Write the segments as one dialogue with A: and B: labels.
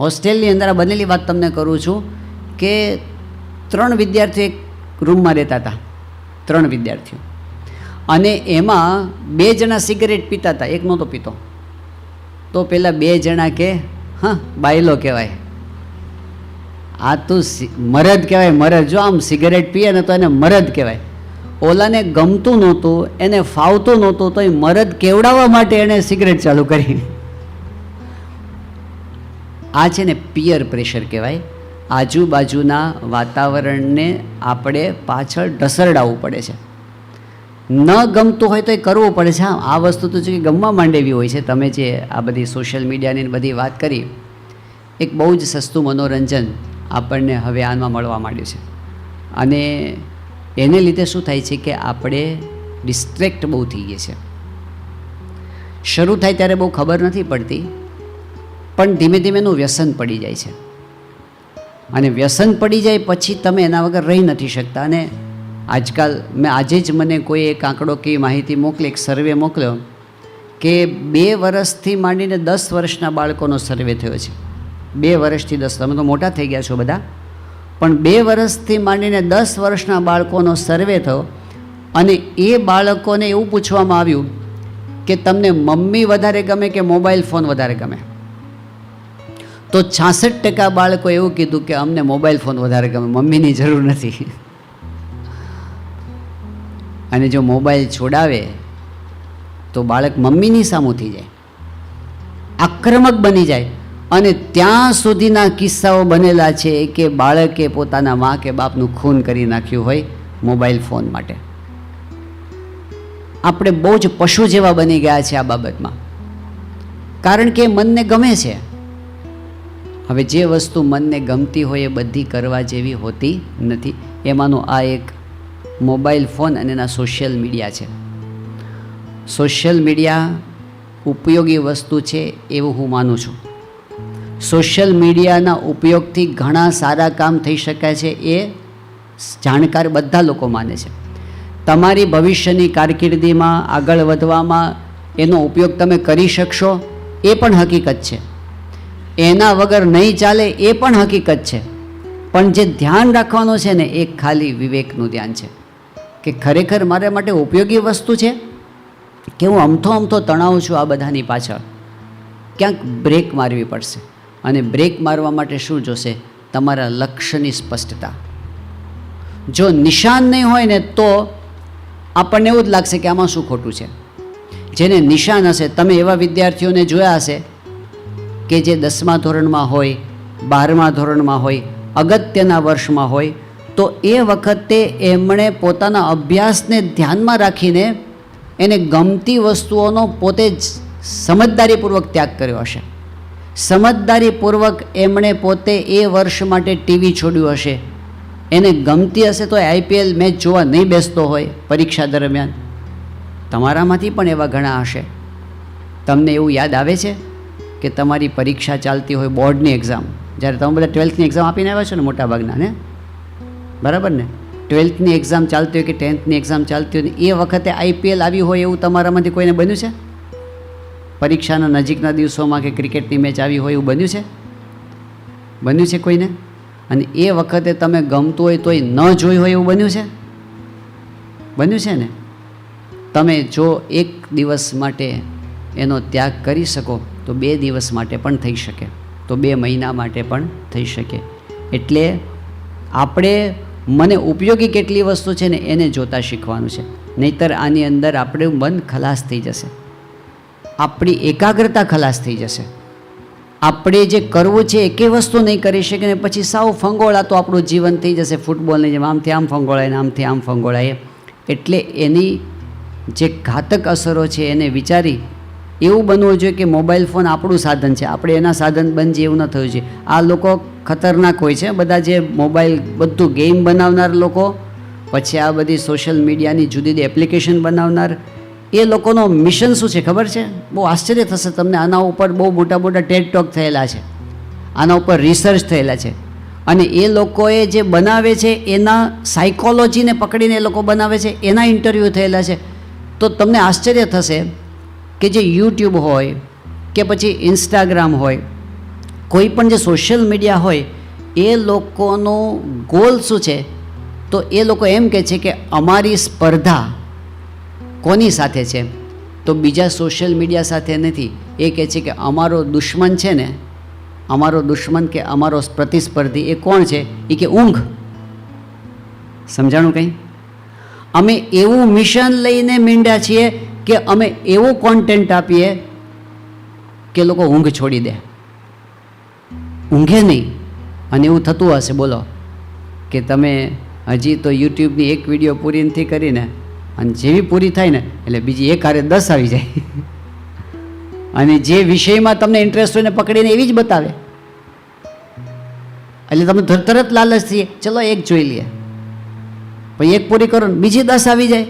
A: હોસ્ટેલની અંદર આ બનેલી વાત તમને કરું છું કે ત્રણ વિદ્યાર્થીઓ એક રૂમમાં રહેતા હતા. ત્રણ વિદ્યાર્થીઓ. અને એમાં બે જણા સિગરેટ પીતા હતા. એક નહોતો પીતો. તો પેલા બે જણા કે, હા, બાયલો કહેવાય. આ તું મરદ કહેવાય, મરદ. જો આમ સિગરેટ પીએ ને તો એને મરદ કહેવાય. ઓલાને ગમતું નહોતું, એને ફાવતું નહોતું, તો એ મરદ કેવડાવવા માટે એણે સિગરેટ ચાલુ કરી. આ છે ને પિયર પ્રેશર કહેવાય. આજુબાજુના વાતાવરણને આપણે પાછળ ઢસરડાવવું પડે છે. ન ગમતું હોય તો એ કરવું પડે છે. હા, આ વસ્તુ તો જે ગમવા માંડેવી હોય છે. તમે જે આ બધી સોશિયલ મીડિયાની બધી વાત કરી, એક બહુ જ સસ્તું મનોરંજન આપણને હવે આમાં મળવા માંડ્યું છે. અને એને લીધે શું થાય છે કે આપણે ડિસ્ટ્રેક્ટ બહુ થઈ ગઈ છે. શરૂ થાય ત્યારે બહુ ખબર નથી પડતી પણ ધીમે ધીમે એનું વ્યસન પડી જાય છે. અને વ્યસન પડી જાય પછી તમે એના વગર રહી નથી શકતા. અને આજકાલ મેં આજે જ મને કોઈ એક આંકડો કે માહિતી મોકલી, એક સર્વે મોકલ્યો કે બે વર્ષથી માંડીને દસ વર્ષના બાળકોનો સર્વે થયો છે. બે વર્ષથી દસ, તમે તો મોટા થઈ ગયા છો બધા. પણ બે વર્ષથી માંડીને દસ વર્ષના બાળકોનો સર્વે થયો અને એ બાળકોને એવું પૂછવામાં આવ્યું કે તમને મમ્મી વધારે ગમે કે મોબાઈલ ફોન વધારે ગમે? તો છાસઠ ટકા બાળકો એવું કીધું કે અમને મોબાઈલ ફોન વધારે ગમે, મમ્મીની જરૂર નથી. અને જો મોબાઈલ છોડાવે, તો બાળક મમ્મીની સામું થઈ જાય. આક્રમક બની જાય. અને ત્યાં સુધીના કિસ્સાઓ બનેલા છે કે બાળકે પોતાના મા કે બાપનું ખૂન કરી નાખ્યું હોય મોબાઈલ ફોન માટે. આપણે બહુ જ પશુ જેવા બની ગયા છે આ બાબતમાં. કારણ કે મનને ગમે છે. હવે જે વસ્તુ મનને ગમતી હોય એ બધી કરવા જેવી હોતી નથી. એમાંનો આ એક મોબાઈલ ફોન અને એના સોશિયલ મીડિયા છે. સોશિયલ મીડિયા ઉપયોગી વસ્તુ છે એવું હું માનું છું. સોશિયલ મીડિયાના ઉપયોગથી ઘણા સારા કામ થઈ શકાય છે એ જાણકાર બધા લોકો માને છે. તમારી ભવિષ્યની કારકિર્દીમાં આગળ વધવામાં એનો ઉપયોગ તમે કરી શકશો એ પણ હકીકત છે. એના વગર નહીં ચાલે એ પણ હકીકત છે. પણ જે ધ્યાન રાખવાનું છે ને, એ ખાલી વિવેકનું ધ્યાન છે. કે ખરેખર મારા માટે ઉપયોગી વસ્તુ છે? કે હું અમથો અમથો તણાવ છું આ બધાની પાછળ? ક્યાંક બ્રેક મારવી પડશે. અને બ્રેક મારવા માટે શું જોશે? તમારા લક્ષ્યની સ્પષ્ટતા. જો નિશાન નહીં હોય ને, તો આપણને એવું જ લાગશે કે આમાં શું ખોટું છે? જેને નિશાન હશે, તમે એવા વિદ્યાર્થીઓને જોયા હશે કે જે દસમા ધોરણમાં હોય, બારમા ધોરણમાં હોય, અગત્યના વર્ષમાં હોય, તો એ વખતે એમણે પોતાના અભ્યાસને ધ્યાનમાં રાખીને એને ગમતી વસ્તુઓનો પોતે જ સમજદારીપૂર્વક ત્યાગ કર્યો હશે. સમજદારીપૂર્વક એમણે પોતે એ વર્ષ માટે ટીવી છોડ્યું હશે. એને ગમતી હશે તો આઈપીએલ મેચ જોવા નહીં બેસતો હોય પરીક્ષા દરમિયાન. તમારામાંથી પણ એવા ઘણા હશે. તમને એવું યાદ આવે છે? કે તમારી પરીક્ષા ચાલતી હોય બોર્ડની એક્ઝામ જ્યારે તમે બધા ટ્વેલ્થની એક્ઝામ આપીને આવ્યા છો ને મોટાભાગના, ને? બરાબર ને? ટ્વેલ્થની એક્ઝામ ચાલતી હોય કે ટેન્થની એક્ઝામ ચાલતી હોય એ વખતે આઈપીએલ આવી હોય એવું તમારામાંથી કોઈને બન્યું છે? પરીક્ષાના નજીકના દિવસોમાં કે ક્રિકેટની મેચ આવી હોય એવું બન્યું છે? બન્યું છે કોઈને? અને એ વખતે તમે ગમતું હોય તોય ન જોઈ હોય એવું બન્યું છે? બન્યું છે ને? તમે જો એક દિવસ માટે એનો ત્યાગ કરી શકો તો બે દિવસ માટે પણ થઈ શકે. તો બે મહિના માટે પણ થઈ શકે. એટલે આપણે મને ઉપયોગી કેટલી વસ્તુ છે ને એને જોતા શીખવાનું છે. નહીતર આની અંદર આપણું મન ખલાસ થઈ જશે. આપણી એકાગ્રતા ખલાસ થઈ જશે. આપણે જે કરવું છે એકે વસ્તુ નહીં કરી શકે ને પછી સાવ ફંગોળા તો આપણું જીવન થઈ જશે ફૂટબોલની જેમ આમથી આમ ફંગોળાય આમથી આમ ફંગોળાય. એટલે એની જે ઘાતક અસરો છે એને વિચારી એવું બનવું જોઈએ કે મોબાઈલ ફોન આપણું સાધન છે. આપણે એના સાધન બનજે એવું ન થયું છે આ લોકો ખતરનાક હોય છે. બધા જે મોબાઈલ, બધું ગેમ બનાવનાર લોકો, પછી આ બધી સોશિયલ મીડિયાની જુદી જુદી એપ્લિકેશન બનાવનાર, એ લોકોનો મિશન શું છે ખબર છે? બહુ આશ્ચર્ય થશે તમને. આના ઉપર બહુ મોટા મોટા ટેડ ટોક થયેલા છે. આના ઉપર રિસર્ચ થયેલા છે. અને એ લોકોએ જે બનાવે છે, એના સાયકોલોજીને પકડીને એ લોકો બનાવે છે. એના ઇન્ટરવ્યૂ થયેલા છે. તો તમને આશ્ચર્ય થશે કે જે યુટ્યુબ હોય કે પછી ઇન્સ્ટાગ્રામ હોય, કોઈ પણ જે સોશિયલ મીડિયા હોય, એ લોકોનો ગોલ શું છે? તો એ લોકો એમ કહે છે કે અમારી સ્પર્ધા કોની સાથે છે? તો બીજા સોશિયલ મીડિયા સાથે નથી. એ કહે છે કે અમારો દુશ્મન છે ને, અમારો દુશ્મન કે અમારો પ્રતિસ્પર્ધી એ કોણ છે? એ કે ઊંઘ. સમજાણું કંઈ? અમે એવું મિશન લઈને મીંડ્યા છીએ કે અમે એવો કોન્ટેન્ટ આપીએ કે લોકો ઊંઘ છોડી દે. ઊંઘે નહીં. અને એવું થતું હશે, બોલો. કે તમે હજી તો યુટ્યુબની એક વીડિયો પૂરી નથી કરીને, અને જેવી પૂરી થાય ને, એટલે બીજી એક હારે દસ આવી જાય. અને જે વિષયમાં તમને ઇન્ટરેસ્ટ હોય ને પકડીને એવી જ બતાવે. એટલે તમે તરત લાલચ થઈએ. ચલો એક જોઈ લઈએ. પછી એક પૂરી કરો ને બીજી દસ આવી જાય.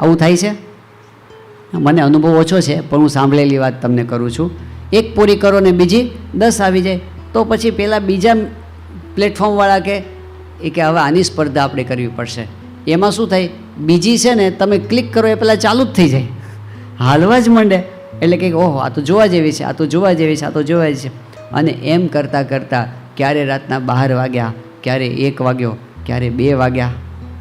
A: આવું થાય છે? મને અનુભવ ઓછો છે, પણ હું સાંભળેલી વાત તમને કરું છું. એક પૂરી કરો ને બીજી દસ આવી જાય. તો પછી પહેલાં બીજા પ્લેટફોર્મવાળા કે, એ કે હવે આની સ્પર્ધા આપણે કરવી પડશે. એમાં શું થાય? બીજી છે ને, તમે ક્લિક કરો એ પહેલાં ચાલુ જ થઈ જાય. હાલવા જ માંડે. એટલે કે, ઓહો, આ તો જોવા જેવી છે, આ તો જોવા જેવી છે, આ તો જોવા જેવી છે. અને એમ કરતાં કરતાં ક્યારે રાતના બાર વાગ્યા, ક્યારે એક વાગ્યો, ક્યારે બે વાગ્યા.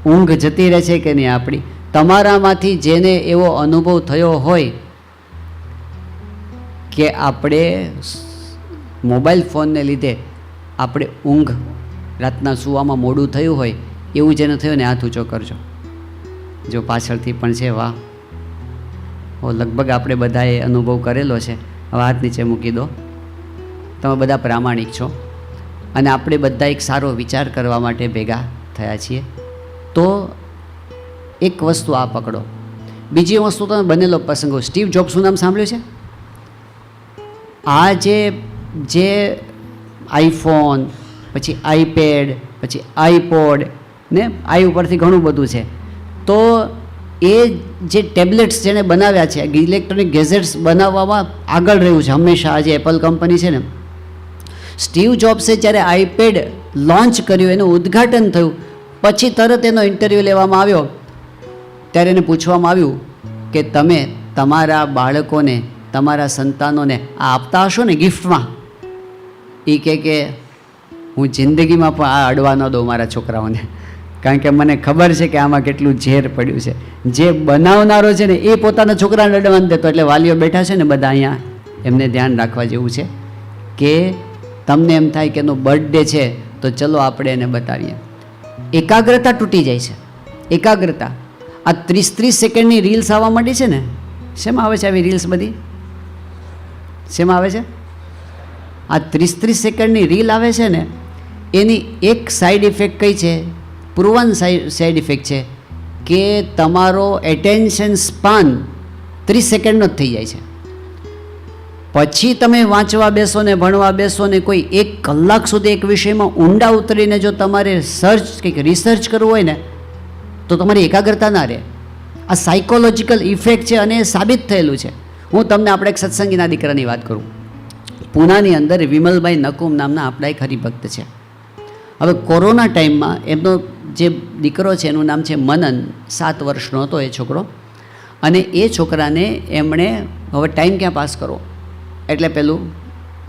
A: ઊંઘ જતી રહે છે કે નહીં આપણી? તમારામાંથી જેને એવો અનુભવ થયો હોય કે આપણે મોબાઈલ ફોનને લીધે આપણે ઊંઘ રાતના સૂવામાં મોડું થયું હોય, એવું જેને થયું ને હાથ ઊંચો કરજો. જો પાછળથી પણ છે, વાહ. ઓ લગભગ આપણે બધાએ અનુભવ કરેલો છે. હવે હાથ નીચે મૂકી દો. તમે બધા પ્રામાણિક છો. અને આપણે બધા એક સારો વિચાર કરવા માટે ભેગા થયા છીએ. તો એક વસ્તુ આ પકડો. બીજી વસ્તુ તમે બનેલો પ્રસંગો. સ્ટીવ જોબ્સનું નામ સાંભળ્યું છે? આ જે જે આઈફોન, પછી આઈપેડ, પછી આઈપોડ ને આઈ ઉપરથી ઘણું બધું છે. તો એ જે ટેબ્લેટ્સ જેણે બનાવ્યા છે ઇલેક્ટ્રોનિક ગેઝેટ્સ બનાવવામાં આગળ રહ્યું છે, હંમેશા આજે એપલ કંપની છે ને. સ્ટીવ જોબ્સે જ્યારે આઈપેડ લોન્ચ કર્યું, એનું ઉદ્ઘાટન થયું, પછી તરત એનો ઇન્ટરવ્યૂ લેવામાં આવ્યો. ત્યારે એને પૂછવામાં આવ્યું કે તમે તમારા બાળકોને, તમારા સંતાનોને આ આપતા હશો ને ગિફ્ટમાં? એ કહે કે હું જિંદગીમાં પણ આ અડવા ન દઉં મારા છોકરાઓને. કારણ કે મને ખબર છે કે આમાં કેટલું ઝેર પડ્યું છે. જે બનાવનારો છે ને, એ પોતાના છોકરાને અડવા દેતો. એટલે વાલીઓ બેઠા છે ને બધા અહીંયા, એમને ધ્યાન રાખવા જેવું છે કે તમને એમ થાય કે એનો બર્થડે છે, તો ચલો આપણે એને બતાવીએ. એકાગ્રતા તૂટી જાય છે. એકાગ્રતા. આ ત્રીસ ત્રીસ સેકન્ડની રીલ્સ આવવા માંડી છે ને? શેમાં આવે છે આવી રીલ્સ બધી? શેમાં આવે છે? આ ત્રીસ ત્રીસ સેકન્ડની રીલ આવે છે ને, એની એક સાઈડ ઇફેક્ટ કઈ છે? પ્રુવન સાઈડ ઇફેક્ટ છે કે તમારો એટેન્શન સ્પાન ત્રીસ સેકન્ડનો જ થઈ જાય છે. પછી તમે વાંચવા બેસો ને, ભણવા બેસો ને, કોઈ એક કલાક સુધી એક વિષયમાં ઊંડા ઉતરીને જો તમારે સર્ચ કંઈક રિસર્ચ કરવું હોય ને તો તમારી એકાગ્રતા ના રહે. આ સાયકોલોજીકલ ઇફેક્ટ છે અને સાબિત થયેલું છે. હું તમને આપણે એક સત્સંગીના દીકરાની વાત કરું. પૂનાની અંદર વિમલભાઈ નકુમ નામના આપણા એક હરિભક્ત છે. હવે કોરોના ટાઈમમાં એમનો જે દીકરો છે, એનું નામ છે મનન, સાત વર્ષનો હતો એ છોકરો. અને એ છોકરાને એમણે હવે ટાઈમ ક્યાં પાસ કરો? એટલે પેલું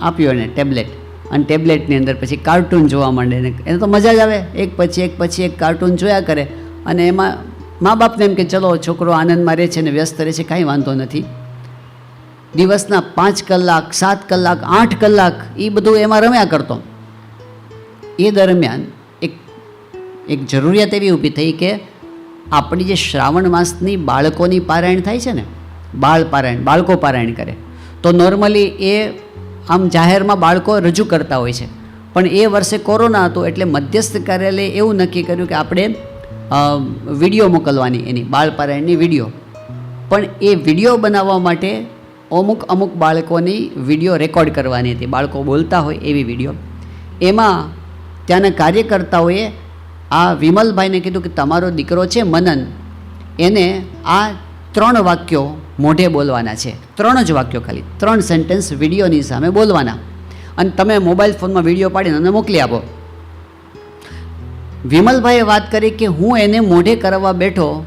A: આપ્યું એને ટેબ્લેટ. અને ટેબ્લેટની અંદર પછી કાર્ટૂન જોવા માંડે ને એને તો મજા જ આવે. એક પછી એક પછી એક કાર્ટૂન જોયા કરે. અને એમાં મા બાપને એમ કે, ચલો, છોકરો આનંદમાં રહે છે ને વ્યસ્ત રહે છે, કાંઈ વાંધો નથી. દિવસના પાંચ કલાક, સાત કલાક, આઠ કલાક એ બધું એમાં રમ્યા કરતો. એ દરમિયાન એક એક જરૂરિયાત એવી ઊભી થઈ કે, આપણી જે શ્રાવણ માસની બાળકોની પારાયણ થાય છે ને, બાળ પારાયણ, બાળકો પારાયણ કરે, તો નોર્મલી એ આમ જાહેરમાં બાળકો રજૂ કરતા હોય છે. પણ એ વર્ષે કોરોના હતો એટલે મધ્યસ્થ કાર્યાલયે એવું નક્કી કર્યું કે આપણે વીડિયો મોકલવાની એની બાળ પારાયણની વીડિયો. પણ એ વીડિયો બનાવવા માટે અમુક અમુક બાળકોની વીડિયો રેકોર્ડ કરવાની હતી. બાળકો બોલતા હોય એવી વીડિયો. એમાં ત્યાંના કાર્યકર્તાઓએ આ વિમલભાઈને કીધું કે તમારો દીકરો છે મનન. એને આ ત્રણ વાક્યો મોઢે બોલવાના છે. ત્રણ જ વાક્યો ખાલી. ત્રણ સેન્ટેન્સ વિડીયોની સામે બોલવાના. અને તમે મોબાઈલ ફોનમાં વીડિયો પાડીને અને મોકલી આપો. વિમલભાઈએ વાત કરી કે હું એને મોઢે કરવા બેઠો,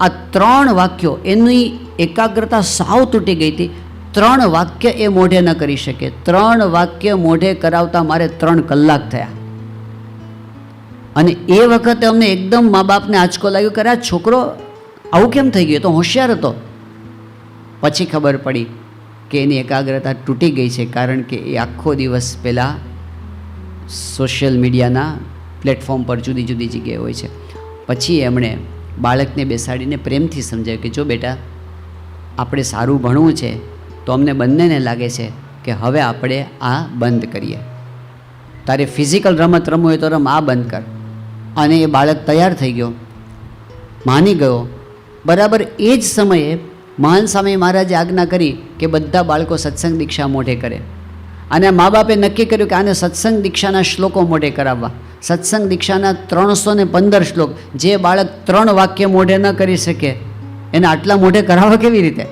A: આ ત્રણ વાક્યો એની એકાગ્રતા સાવ તૂટી ગઈ હતી. ત્રણ વાક્ય એ મોઢે ન કરી શકે. ત્રણ વાક્ય મોઢે કરાવતા મારે ત્રણ કલાક થયા. અને એ વખતે અમને એકદમ મા બાપને આંચકો લાગ્યો કે આ છોકરો આવું કેમ થઈ ગયું? તો હોશિયાર હતો. પછી ખબર પડી કે એની એકાગ્રતા તૂટી ગઈ છે કારણ કે એ આખો દિવસ પહેલાં સોશિયલ મીડિયાના પ્લેટફોર્મ પર જુદી જુદી જગ્યાએ હોય છે. પછી એમણે બાળકને બેસાડીને પ્રેમથી સમજાવ્યું કે જો બેટા, આપણે સારું ભણવું છે, તો અમને બંનેને લાગે છે કે હવે આપણે આ બંધ કરીએ. તારે ફિઝિકલ રમત રમવું હોય તો રમ, આ બંધ કર. અને એ બાળક તૈયાર થઈ ગયો, માની ગયો. બરાબર એ જ સમયે મહાન સ્વામી મહારાજે આજ્ઞા કરી કે બધા બાળકો સત્સંગ દીક્ષા મોઢે કરે. અને મા બાપે નક્કી કર્યું કે આને સત્સંગ દીક્ષાના શ્લોકો મોઢે કરાવવા. સત્સંગ દીક્ષાના ત્રણસો ને પંદર શ્લોક. જે બાળક ત્રણ વાક્ય મોઢે ન કરી શકે, એને આટલા મોઢે કરાવવા કેવી રીતે?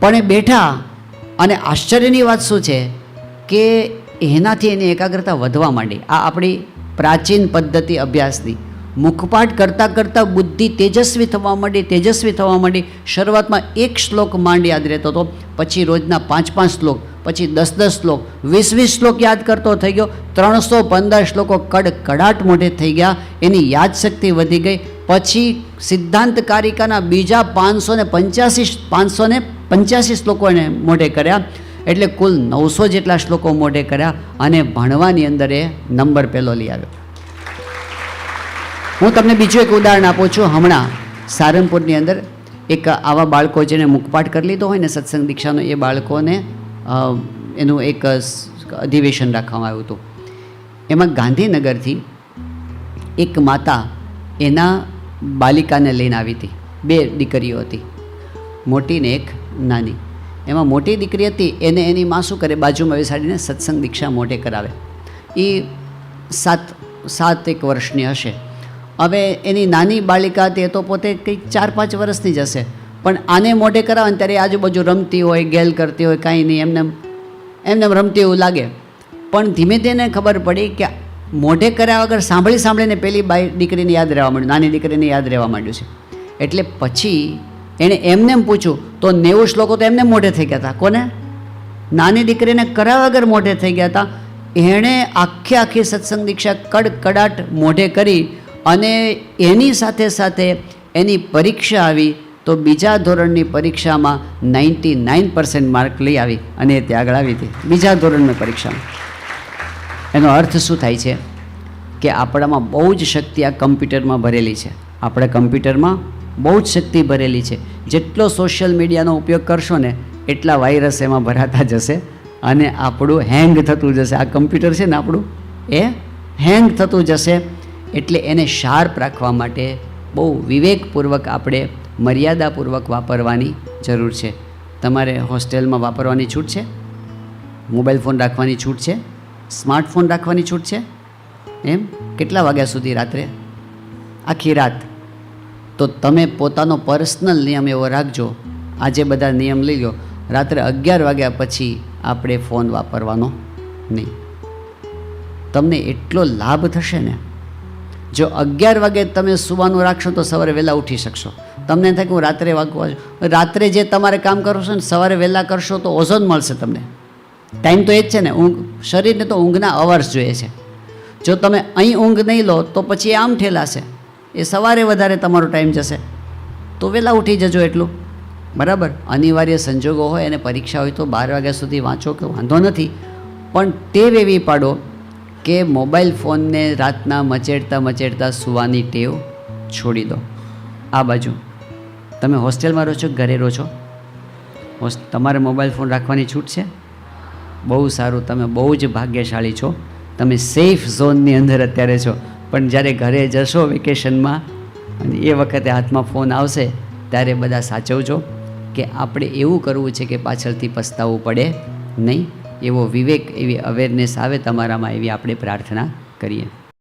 A: પણ એ બેઠા અને આશ્ચર્યની વાત શું છે? કે એનાથી એની એકાગ્રતા વધવા માંડી. આ આપણી પ્રાચીન પદ્ધતિ અભ્યાસની. મુખપાઠ કરતાં કરતાં બુદ્ધિ તેજસ્વી થવા માંડી, તેજસ્વી થવા માંડી. શરૂઆતમાં એક શ્લોક માંડ યાદ રહેતો હતો, પછી રોજના પાંચ પાંચ શ્લોક, પછી દસ દસ શ્લોક, વીસ વીસ શ્લોક યાદ કરતો થઈ ગયો. ત્રણસો પંદર શ્લોકો કડ કડાટ મોઢે થઈ ગયા, એની યાદશક્તિ વધી ગઈ. પછી સિદ્ધાંતકારિકાના બીજા પાંચસો ને પંચ્યાસી પાંચસો ને પંચ્યાસી શ્લોકો એને મોઢે કર્યા. એટલે કુલ નવસો જેટલા શ્લોકો મોઢે કર્યા અને ભણવાની અંદર એ નંબર પહેલો લઈ આવ્યો. હું તમને બીજું એક ઉદાહરણ આપું છું. હમણાં સારંગપુરની અંદર એક આવા બાળકો જેને મુખપાઠ કરી લીધો હોય ને સત્સંગ દીક્ષાનો, એ બાળકોને એનું એક અધિવેશન રાખવામાં આવ્યું હતું. એમાં ગાંધીનગરથી એક માતા એના બાલિકાને લઈને આવી હતી. બે દીકરીઓ હતી. મોટી ને એક નાની. એમાં મોટી દીકરી હતી, એને એની માં શું કરે? બાજુમાં બેસાડીને સત્સંગ દીક્ષા મોટે કરાવે. એ સાત સાત એક વર્ષની હશે. હવે એની નાની બાલિકા હતી તો પોતે કંઈક ચાર, પાંચ વર્ષની જ હશે. પણ આને મોઢે કરાવે ને ત્યારે આજુબાજુ રમતી હોય, ગેલ કરતી હોય, કાંઈ નહીં, એમને એમ- એમને રમતી એવું લાગે. પણ ધીમે ધીમે ખબર પડી કે મોઢે કર્યા વગર સાંભળી સાંભળીને પેલી બાઈ દીકરીને યાદ રહેવા માંડ્યું, નાની દીકરીને યાદ રહેવા માંડ્યું છે. એટલે પછી એણે એમને એમ પૂછ્યું, તો નેવું શ્લોકો તો એમને મોઢે થઈ ગયા હતા કોને? નાની દીકરીને કર્યા વગર મોઢે થઈ ગયા હતા એણે આખી આખી સત્સંગ દીક્ષા કડકડાટ મોઢે કરી અને એની સાથે સાથે એની પરીક્ષા આવી તો બીજા ધોરણની પરીક્ષામાં નાઇન્ટી નાઇન પર્સન્ટ માર્ક લઈ આવી અને ત્યાં આગળ આવી હતી. બીજા ધોરણની પરીક્ષામાં. એનો અર્થ શું થાય છે? કે આપણામાં બહુ જ શક્તિ આ કમ્પ્યુટરમાં ભરેલી છે. આપણે કમ્પ્યુટરમાં બહુ જ શક્તિ ભરેલી છે. જેટલો સોશિયલ મીડિયાનો ઉપયોગ કરશો ને, એટલા વાયરસ એમાં ભરાતા જશે અને આપણું હેંગ થતું જશે. આ કમ્પ્યુટર છે ને આપણું? એ? હેંગ થતું જશે. એટલે એને શાર્પ રાખવા માટે બહુ વિવેકપૂર્વક આપણે મર્યાદાપૂર્વક વાપરવાની જરૂર છે. તમારે હોસ્ટેલમાં વાપરવાની છૂટ છે? મોબાઈલ ફોન રાખવાની છૂટ છે? સ્માર્ટફોન રાખવાની છૂટ છે? એમ? કેટલા વાગ્યા સુધી રાત્રે? આખી રાત. તો તમે પોતાનો પર્સનલ નિયમ એવો રાખજો. આજે બધા નિયમ લઈ લો. રાત્રે અગિયાર વાગ્યા પછી આપણે ફોન વાપરવાનો નહીં. તમને એટલો લાભ થશે ને? જો અગિયાર વાગે તમે સુવાનું રાખશો તો સવારે વહેલા ઉઠી શકશો. તમને થાય કે હું રાત્રે વાગવા રાત્રે જે તમારે કામ કરશો ને સવારે વહેલા કરશો તો ઓઝોન મળશે તમને. ટાઈમ તો એ જ છે ને, ઊંઘ શરીરને તો ઊંઘના અવર્સ જોઈએ છે. જો તમે અહીં ઊંઘ નહીં લો તો પછી આમ ઠેલાશે. એ સવારે વધારે તમારો ટાઈમ જશે. તો વહેલા ઉઠી જજો એટલું. બરાબર? અનિવાર્ય સંજોગો હોય અને પરીક્ષા હોય તો બાર વાગ્યા સુધી વાંચો કે વાંધો નથી. પણ ટેવ એવી પાડો કે મોબાઈલ ફોનને રાતના મચેડતા મચેડતા સુવાની ટેવ છોડી દો. આ બાજુ. તમે હોસ્ટેલમાં રહો છો ઘરે રહો છો? તમારે મોબાઈલ ફોન રાખવાની છૂટ છે? બહુ સારું. તમે બહુ જ ભાગ્યશાળી છો. તમે સેફ ઝોનની અંદર અત્યારે છો. પણ જ્યારે ઘરે જશો વેકેશનમાં અને એ વખતે હાથમાં ફોન આવશે, ત્યારે બધા સાચવજો કે આપણે એવું કરવું છે કે પાછળથી પસ્તાવવું પડે નહીં. એવો વિવેક એવી અવેરનેસ આવે તમારામાં એવી આપણે પ્રાર્થના કરીએ.